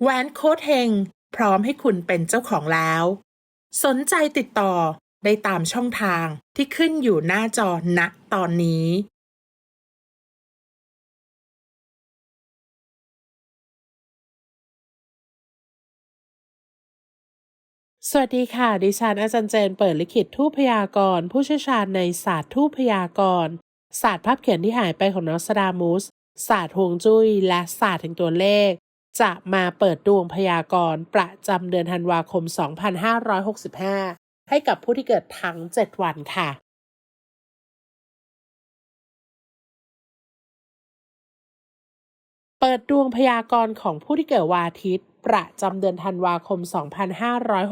แหวนโค้ดเฮงพร้อมให้คุณเป็นเจ้าของแล้ว สนใจติดต่อได้ตามช่องทางที่ขึ้นอยู่หน้าจอณตอนนี้สวัสดีค่ะ ดิฉันอาจารย์เจนเปิดลิขิตทูพยากรณ์ผู้เชี่ยวชาญในศาสตร์ทูพยากรณ์ศาสตร์ภาพเขียนที่หายไปของนอสดามุสศาสตร์ฮวงจุ้ย และศาสตร์แห่งตัวเลข จะมาเปิดดวงพยากรณ์ประจำเดือนธันวาคม 2565 ให้กับผู้ที่เกิดทั้ง 7 วันค่ะเปิดดวงพยากรณ์ของผู้ที่เกิดวันอาทิตย์ ประจำเดือนธันวาคม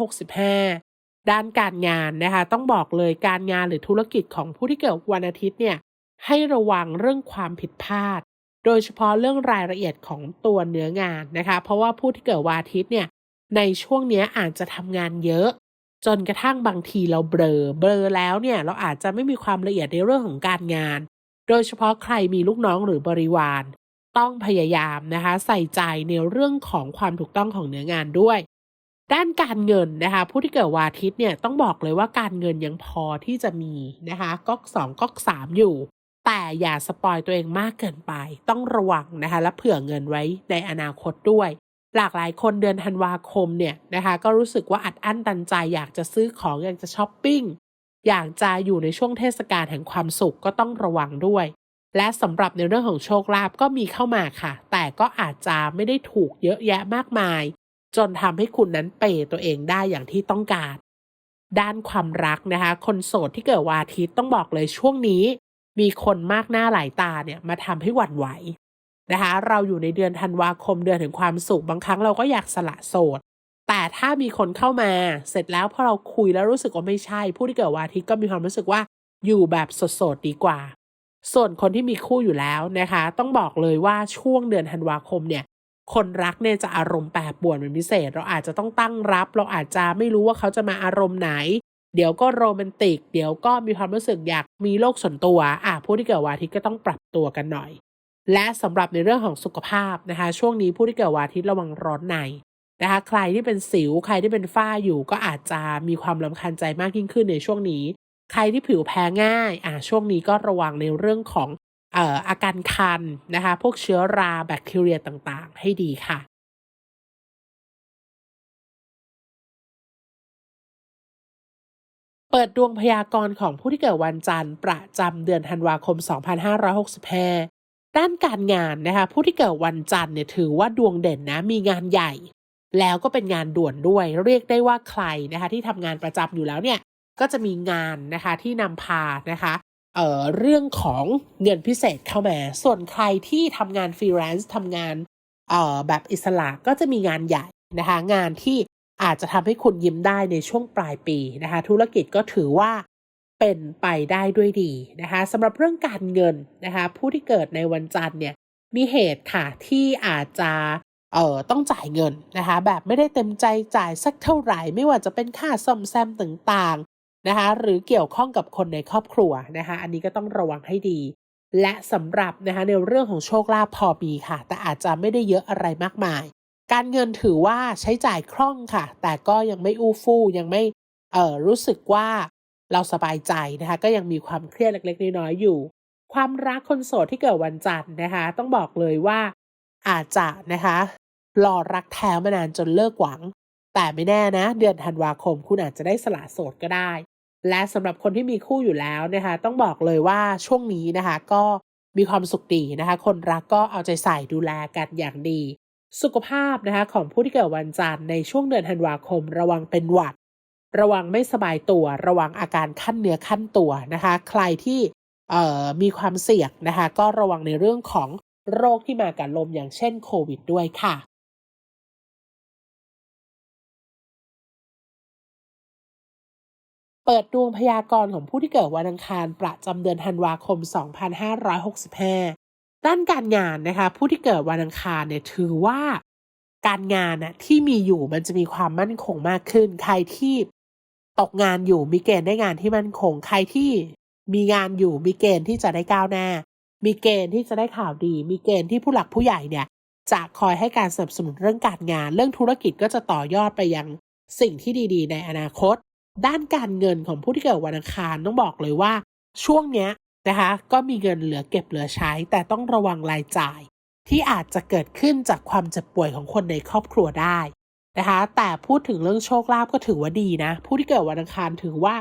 2565 ด้านการงานนะคะ ต้องบอกเลยการงานหรือธุรกิจของผู้ที่เกิดวันอาทิตย์เนี่ยให้ระวังเรื่องความผิดพลาด โดยเฉพาะเรื่องรายละเอียดของตัวเนื้องานนะคะ เพราะว่าผู้ที่เกิดวันอาทิตย์เนี่ยในช่วงนี้อาจจะทำงานเยอะ จนกระทั่งบางทีเราเบลอเบลอแล้วเนี่ยเราอาจจะไม่มีความละเอียดในเรื่องของการงาน โดยเฉพาะใครมีลูกน้องหรือบริวาร ต้องพยายามนะคะใส่ใจในเรื่องของความถูกต้องของเนื้องานด้วย ด้านการเงินนะคะผู้ที่เกิดวันอาทิตย์เนี่ยต้องบอกเลยว่าการเงินยังพอที่จะมีนะคะก๊อกสองก๊อกสามอยู่ แต่อย่าสปอยตัวเองมากเกินไป ต้องระวังนะคะ และเผื่อเงินไว้ในอนาคตด้วย หลากหลายคนเดือนธันวาคมเนี่ยนะคะ ก็รู้สึกว่าอัดอั้นตันใจ อยากจะซื้อของอยากจะช้อปปิ้งอยากจะอยู่ในช่วงเทศกาลแห่งความสุขก็ต้องระวังด้วย และสำหรับในเรื่องของโชคลาภก็มีเข้ามาค่ะ แต่ก็อาจจะไม่ได้ถูกเยอะแยะมากมาย จนทำให้คุณนั้นเปย์ตัวเองได้อย่างที่ต้องการ ด้านความรักนะคะ คนโสดที่เกิดวันอาทิตย์ต้องบอกเลยช่วงนี้ มีคนมากหน้าหลายตาเนี่ยมาทำให้หวั่นไหวนะคะเราอยู่ในเดือนธันวาคมเดือนแห่งความสุขบางครั้งเราก็อยากสละโสด แต่ถ้ามีคนเข้ามาเสร็จแล้วพอเราคุยแล้วรู้สึกว่าไม่ใช่ ผู้ที่เกิดวันอาทิตย์ก็มีความรู้สึกว่าอยู่แบบโสดๆดีกว่า ส่วนคนที่มีคู่อยู่แล้วนะคะ ต้องบอกเลยว่าช่วงเดือนธันวาคมเนี่ย คนรักเนี่ยจะอารมณ์แปรปรวนเป็นพิเศษ เราอาจจะต้องตั้งรับ เราอาจจะไม่รู้ว่าเขาจะมาอารมณ์ไหน เดี๋ยวก็โรแมนติก เดี๋ยวก็มีความรู้สึกอยากมีโลกส่วนตัวอะผู้ที่เกิดวันอาทิตย์ก็ต้องปรับตัวกันหน่อย และสำหรับในเรื่องของสุขภาพนะคะ ช่วงนี้ผู้ที่เกิดวันอาทิตย์ระวังร้อนในนะคะ ใครที่เป็นสิว ใครที่เป็นฝ้าอยู่ก็อาจจะมีความรำคาญใจมากยิ่งขึ้นในช่วงนี้ ใครที่ผิวแพ้ง่าย อ่าช่วงนี้ก็ระวังในเรื่องของเอ่ออาการคันนะคะ พวกเชื้อราแบคทีเรียต่างๆ ให้ดีค่ะ เปิดดวงพยากรณ์ของผู้ที่เกิดวันจันทร์ประจำเดือนธันวาคม 2565 ด้านการงานนะคะ ผู้ที่เกิดวันจันทร์เนี่ยถือว่าดวงเด่นนะมีงานใหญ่ แล้วก็เป็นงานด่วนด้วย เรียกได้ว่าใครนะคะ ที่ทำงานประจำอยู่แล้วเนี่ยก็จะมีงานนะคะที่นำพานะคะเอ่อเรื่องของเงินพิเศษเข้ามา ส่วนใครที่ทำงานฟรีแลนซ์ทำงานเอ่อแบบอิสระก็จะมีงานใหญ่นะคะ งานที่ อาจจะทำให้คุณยิ้มได้ในช่วงปลายปีนะคะ ธุรกิจก็ถือว่าเป็นไปได้ด้วยดีนะคะสำหรับเรื่องการเงินนะคะผู้ที่เกิดในวันจันทร์เนี่ยมีเหตุค่ะที่อาจจะเอ่อต้องจ่ายเงินนะคะแบบไม่ได้เต็มใจจ่ายสักเท่าไหร่ ไม่ว่าจะเป็นค่าซ่อมแซมต่างๆนะคะหรือเกี่ยวข้องกับคนในครอบครัวนะคะอันนี้ก็ต้องระวังให้ดี และสำหรับนะคะในเรื่องของโชคลาภพอมีค่ะ แต่อาจจะไม่ได้เยอะอะไรมากมาย การเงินถือว่าใช้จ่ายคล่องค่ะ แต่ก็ยังไม่อู้ฟู่ยังไม่เออรู้สึกว่าเราสบายใจนะคะ ก็ยังมีความเครียดเล็ก ๆ น้อยๆอยู่ ความรักคนโสดที่เกิดวันจันทร์นะคะ ต้องบอกเลยว่าอาจจะนะคะรอรักแท้มานานจนเลิกหวัง แต่ไม่แน่นะ เดือนธันวาคมคุณอาจจะได้สละโสดก็ได้ และสำหรับคนที่มีคู่อยู่แล้วนะคะ ต้องบอกเลยว่าช่วงนี้นะคะ ก็มีความสุขดีนะคะ คนรักก็เอาใจใส่ดูแลกันอย่างดี สุขภาพนะคะของผู้ที่เกิดวันจันทร์ในช่วงเดือนธันวาคม ระวังเป็นหวัด ระวังไม่สบายตัว ระวังอาการขั้นเนื้อขั้นตัวนะคะ ใครที่มีความเสี่ยงนะคะ ก็ระวังในเรื่องของโรคที่มากับลมอย่างเช่นโควิดด้วยค่ะเปิดดวงพยากรณ์ของผู้ที่เกิดวันอังคารประจำเดือนธันวาคม 2565 ด้านการงานนะคะ ผู้ที่เกิดวันอังคารเนี่ยถือว่าการงานน่ะที่มีอยู่มันจะมีความมั่นคงมากขึ้น ใครที่ตกงานอยู่มีเกณฑ์ได้งานที่มั่นคง ใครที่มีงานอยู่มีเกณฑ์ที่จะได้ก้าวหน้า มีเกณฑ์ที่จะได้ข่าวดี มีเกณฑ์ที่ผู้หลักผู้ใหญ่เนี่ยจะคอยให้การสนับสนุนเรื่องการงาน เรื่องธุรกิจก็จะต่อยอดไปยังสิ่งที่ดีๆ ในอนาคต ด้านการเงินของผู้ที่เกิดวันอังคารต้องบอกเลยว่า ช่วงเนี้ย นะคะ ก็มีเงินเหลือเก็บเหลือใช้ แต่ต้องระวังรายจ่าย ที่อาจจะเกิดขึ้นจากความเจ็บป่วยของคนในครอบครัวได้นะคะ แต่พูดถึงเรื่องโชคลาภก็ถือว่าดีนะ ผู้ที่เกิดวันอังคารถือว่า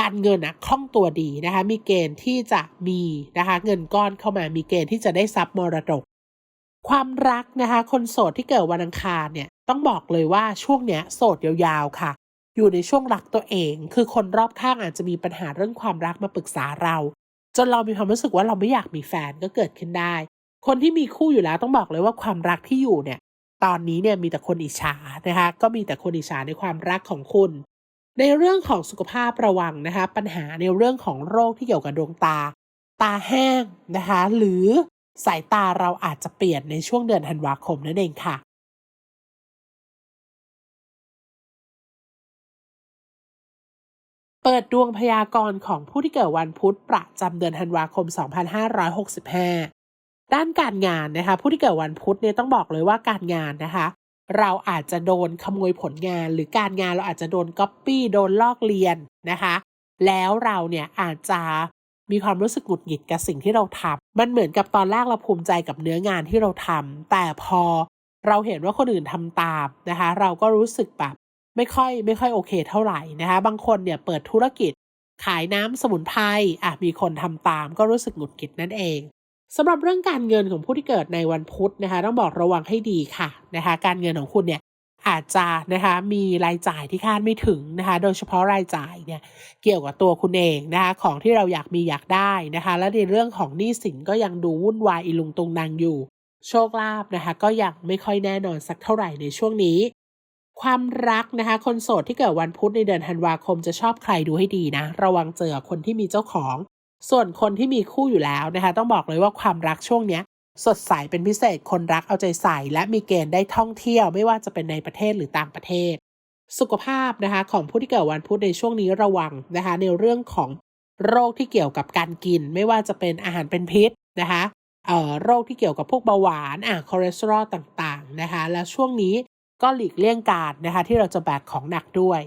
การเงินอะคล่องตัวดีนะคะ มีเกณฑ์ที่จะมีนะคะ เงินก้อนเข้ามามีเกณฑ์ที่จะได้ทรัพย์มรดก ความรักนะคะ คนโสดที่เกิดวันอังคารเนี่ยต้องบอกเลยว่าช่วงเนี้ยโสดยาวๆค่ะ อยู่ในช่วงรักตัวเอง คือคนรอบข้างอาจจะมีปัญหาเรื่องความรักมาปรึกษาเรา จนเรามีความรู้สึกว่าเราไม่อยากมีแฟนก็เกิดขึ้นได้ คนที่มีคู่อยู่แล้วต้องบอกเลยว่าความรักที่อยู่เนี่ย ตอนนี้เนี่ยมีแต่คนอิจฉานะคะ ก็มีแต่คนอิจฉาในความรักของคุณ ในเรื่องของสุขภาพระวังนะคะ ปัญหาในเรื่องของโรคที่เกี่ยวกับดวงตา ตาแห้งนะคะ หรือสายตาเราอาจจะเปลี่ยนในช่วงเดือนธันวาคมนั่นเองค่ะ เปิดดวงพยากรณ์ของผู้ที่เกิดวันพุธประจำเดือนธันวาคม 2565 ด้านการงานนะคะ ผู้ที่เกิดวันพุธเนี่ยต้องบอกเลยว่าการงานนะคะ เราอาจจะโดนขโมยผลงาน หรือการงานเราอาจจะโดนก๊อปปี้โดนลอกเลียนนะคะ แล้วเราเนี่ยอาจจะมีความรู้สึกหงุดหงิดกับสิ่งที่เราทำมันเหมือนกับตอนแรกเราภูมิใจกับเนื้องานที่เราทำแต่พอเราเห็นว่าคนอื่นทำตามนะคะ เราก็รู้สึกแบบ ไม่ค่อยไม่ค่อยโอเคเท่าไหร่นะคะ บางคนเนี่ยเปิดธุรกิจขายน้ำสมุนไพรอะมีคนทำตามก็รู้สึกหงุดหงิดนั่นเองสำหรับเรื่องการเงินของผู้ที่เกิดในวันพุธนะคะ ต้องบอกระวังให้ดีค่ะนะคะ การเงินของคุณเนี่ยอาจจะนะคะมีรายจ่ายที่คาดไม่ถึงนะคะ โดยเฉพาะรายจ่ายเนี่ยเกี่ยวกับตัวคุณเองนะคะของที่เราอยากมีอยากได้นะคะ และในเรื่องของหนี้สินก็ยังดูวุ่นวายอีลุงตุงนางอยู่ โชคลาภนะคะ ก็ยังไม่ค่อยแน่นอนสักเท่าไหร่ในช่วงนี้ ความรักนะคะ คนโสดที่เกิดวันพุธในเดือนธันวาคมจะชอบใครดูให้ดีนะ ระวังเจอคนที่มีเจ้าของ ส่วนคนที่มีคู่อยู่แล้วนะคะ ต้องบอกเลยว่าความรักช่วงเนี้ย สดใสเป็นพิเศษคนรักเอาใจใส่และมีเกณฑ์ได้ท่องเที่ยวไม่ว่าจะเป็นในประเทศหรือต่างประเทศ สุขภาพนะคะ ของผู้ที่เกิดวันพุธในช่วงนี้ระวังนะคะ ในเรื่องของโรคที่เกี่ยวกับการกิน ไม่ว่าจะเป็นอาหารเป็นพิษนะคะเอ่อโรคที่เกี่ยวกับพวกเบาหวานอะคอเลสเตอรอลต่างๆนะคะ และช่วงนี้ ก็หลีกเลี่ยงการนะคะที่เราจะแบกของหนักด้วย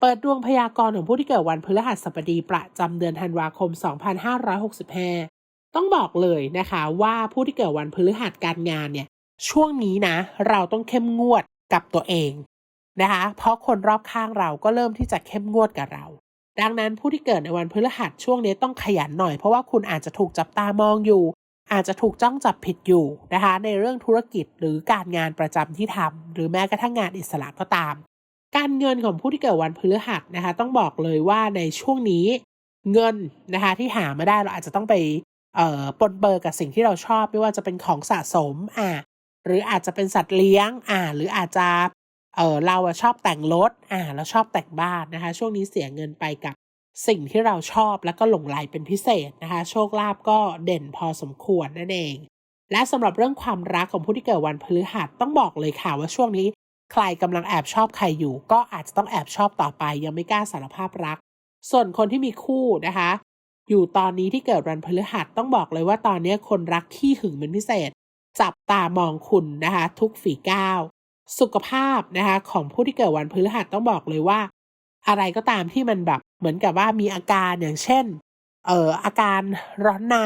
เปิดดวงพยากรณ์ของผู้ที่เกิดวันพฤหัสบดีประจำเดือนธันวาคม 2565 ต้องบอกเลยนะคะว่าผู้ที่เกิดวันพฤหัสการงานเนี่ยช่วงนี้นะเราต้องเข้มงวดกับตัวเองนะคะเพราะคนรอบข้างเราก็เริ่มที่จะเข้มงวดกับเรา ดังนั้นผู้ที่เกิดในวันพฤหัสช่วงนี้ต้องขยันหน่อยเพราะว่าคุณอาจจะถูกจับตามองอยู่ อาจจะถูกจ้องจับผิดอยู่นะคะในเรื่องธุรกิจหรือการงานประจำที่ทำหรือแม้กระทั่งงานอิสระก็ตาม การเงินของผู้ที่เกิดวันพฤหัสนะคะต้องบอกเลยว่าในช่วงนี้เงินนะคะที่หาไมาได้เราอาจจะต้องไปเอ่อปนเปื้อกับสิ่งที่เราชอบไม่ว่าจะเป็นของสะสมอ่าหรืออาจจะเป็นสัตว์เลี้ยงอ่าหรืออาจจะ เออเราอะชอบแต่งรถอ่าเราชอบแต่งบ้านนะคะ ช่วงนี้เสียเงินไปกับสิ่งที่เราชอบแล้วก็หลงไหลเป็นพิเศษนะคะ โชคลาภก็เด่นพอสมควรนั่นเอง และสำหรับเรื่องความรักของผู้ที่เกิดวันพฤหัสต้องบอกเลยค่ะว่าช่วงนี้ใครกำลังแอบชอบใครอยู่ ก็อาจจะต้องแอบชอบต่อไป ยังไม่กล้าสารภาพรัก ส่วนคนที่มีคู่นะคะ อยู่ตอนนี้ที่เกิดวันพฤหัสต้องบอกเลยว่าตอนนี้คนรักขี้หึงเป็นพิเศษ จับตามองคุณนะคะ ทุกฝีก้าว สุขภาพนะคะของผู้ที่เกิดวันพฤหัสต้องบอกเลยว่า อะไรก็ตามที่มันแบบเหมือนกับว่ามีอาการอย่างเช่นเอ่ออาการร้อนใน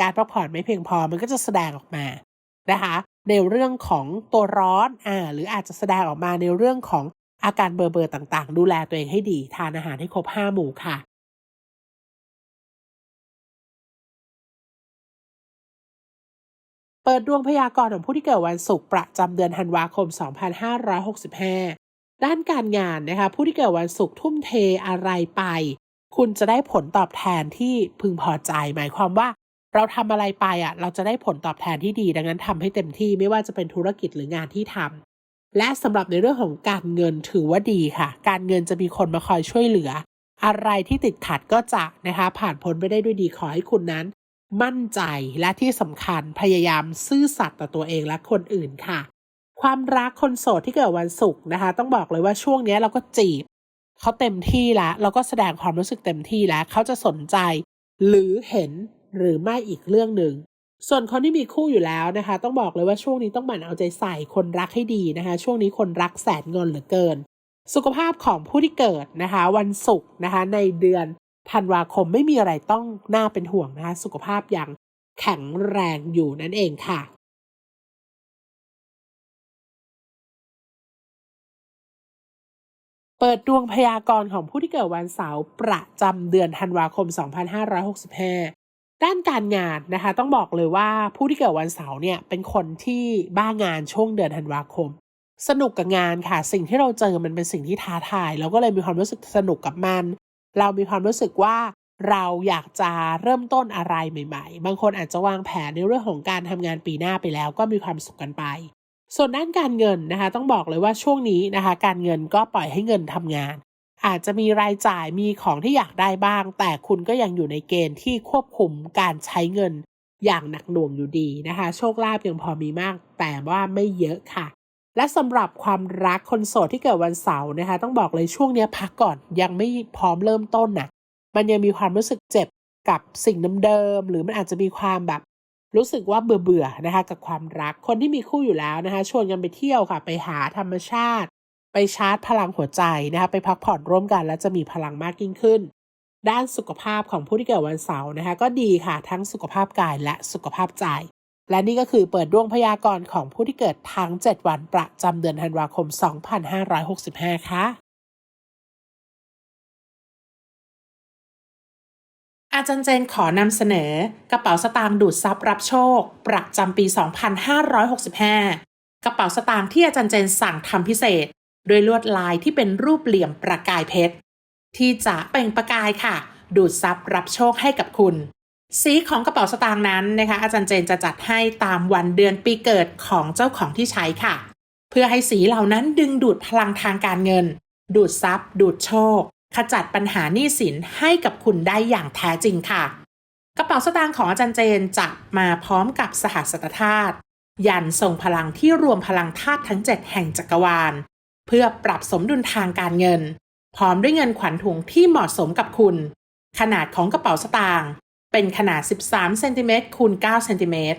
การพักผ่อนไม่เพียงพอมันก็จะแสดงออกมานะคะในเรื่องของตัวร้อนอ่าหรืออาจจะแสดงออกมาในเรื่องของอาการเบอร์เบอร์ต่างๆ ดูแลตัวเองให้ดี ทานอาหารให้ครบห้าหมู่ค่ะ เปิดดวงพยากรณ์ของผู้ที่เกิดวันศุกร์ประจำเดือนธันวาคม 2565 ด้านการงานนะคะ ผู้ที่เกิดวันศุกร์ทุ่มเทอะไรไป คุณจะได้ผลตอบแทนที่พึงพอใจ หมายความว่า เราทำอะไรไปอะ เราจะได้ผลตอบแทนที่ดี ดังนั้นทำให้เต็มที่ไม่ว่าจะเป็นธุรกิจหรืองานที่ทและสำหรับในเรื่องของการเงินถือว่าดีค่ะ การเงินจะมีคนมาคอยช่วยเหลือ อะไรที่ติดขัดก็จะนะคะ ผ่านพ้นไปได้ด้วยดีขอให้คุณนั้น มั่นใจและที่สำคัญพยายามซื่อสัตย์ต่อตัวเองและคนอื่นค่ะ ความรักคนโสดที่เกิดวันศุกร์นะคะ ต้องบอกเลยว่าช่วงนี้เราก็จีบเขาเต็มที่แล้วเราก็แสดงความรู้สึกเต็มที่แล้ว เขาจะสนใจ หรือเห็นหรือไม่อีกเรื่องหนึ่งส่วนคนที่มีคู่อยู่แล้วนะคะ ต้องบอกเลยว่าช่วงนี้ต้องหมั่นเอาใจใส่คนรักให้ดีนะคะ ช่วงนี้คนรักแสนเงินเหลือเกิน สุขภาพของผู้ที่เกิดนะคะ วันศุกร์นะคะในเดือน ธันวาคมไม่มีอะไรต้องน่าเป็นห่วงนะคะสุขภาพยังแข็งแรงอยู่นั่นเองค่ะเปิดดวงพยากรณ์ของผู้ที่เกิดวันเสาร์ประจำเดือนธันวาคม 2565 ด้านการงานนะคะ ต้องบอกเลยว่าผู้ที่เกิดวันเสาร์เนี่ยเป็นคนที่บ้างานช่วงเดือนธันวาคม สนุกกับงานค่ะ สิ่งที่เราเจอมันเป็นสิ่งที่ท้าทาย เราก็เลยมีความรู้สึกสนุกกับมัน เรามีความรู้สึกว่าเราอยากจะเริ่มต้นอะไรใหม่ ๆ บางคนอาจจะวางแผนในเรื่องของการทำงานปีหน้าไปแล้วก็มีความสุขกันไป ส่วนด้านการเงินนะคะ ต้องบอกเลยว่าช่วงนี้นะคะ การเงินก็ปล่อยให้เงินทำงาน อาจจะมีรายจ่ายมีของที่อยากได้บ้าง แต่คุณก็ยังอยู่ในเกณฑ์ที่ควบคุมการใช้เงินอย่างหนักหน่วงอยู่ดีนะคะ โชคลาภยังพอมีมาก แต่ว่าไม่เยอะค่ะ และสำหรับความรักคนโสดที่เกิดวันเสาร์นะคะ ต้องบอกเลยช่วงนี้พักก่อนยังไม่พร้อมเริ่มต้นน่ะมันยังมีความรู้สึกเจ็บกับสิ่งเดิมๆหรือมันอาจจะมีความแบบ รู้สึกว่าเบื่อๆนะคะ กับความรักคนที่มีคู่อยู่แล้วนะคะ ชวนกันไปเที่ยวค่ะ ไปหาธรรมชาติ ไปชาร์จพลังหัวใจนะคะ ไปพักผ่อนร่วมกัน แล้วจะมีพลังมากยิ่งขึ้น ด้านสุขภาพของผู้ที่เกิดวันเสาร์นะคะ ก็ดีค่ะทั้งสุขภาพกายและสุขภาพใจ และนี่ก็คือเปิดดวงพยากรณ์ของผู้ที่เกิดทั้ง 7 วันประจำเดือนธันวาคม 2565 ค่ะ อาจารย์เจนขอนำเสนอ กระเป๋าสตางค์ดูดซับรับโชค ประจำปี 2565 กระเป๋าสตางค์ที่อาจารย์เจนสั่งทำพิเศษโดยลวดลายที่เป็นรูปเหลี่ยมประกายเพชร ที่จะเปล่งประกายค่ะ ดูดซับรับโชคให้กับคุณ สีของกระเป๋าสตางค์นั้นนะคะ อาจารย์เจนจะจัดให้ตามวันเดือนปีเกิดของเจ้าของที่ใช้ค่ะ เพื่อให้สีเหล่านั้นดึงดูดพลังทางการเงิน ดูดซับดูดโชค ขจัดปัญหาหนี้สินให้กับคุณได้อย่างแท้จริงค่ะ กระเป๋าสตางค์ของอาจารย์เจนจะมาพร้อมกับสหัสตธาตุยันทรงพลังที่รวมพลังธาตุทั้ง 7 แห่งจักรวาล เพื่อปรับสมดุลทางการเงิน พร้อมด้วยเงินขวัญถุงที่เหมาะสมกับคุณ ขนาดของกระเป๋าสตางค์ เป็นขนาด 13เซนติเมตรคูณ9เซนติเมตร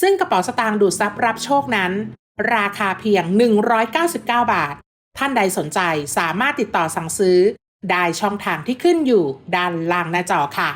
ซึ่งกระเป๋าสตางค์ดูดซับรับโชคนั้น ราคาเพียง 199 บาท ท่านใดสนใจสามารถติดต่อสั่งซื้อ ได้ช่องทางที่ขึ้นอยู่ด้านล่างหน้าจอค่ะ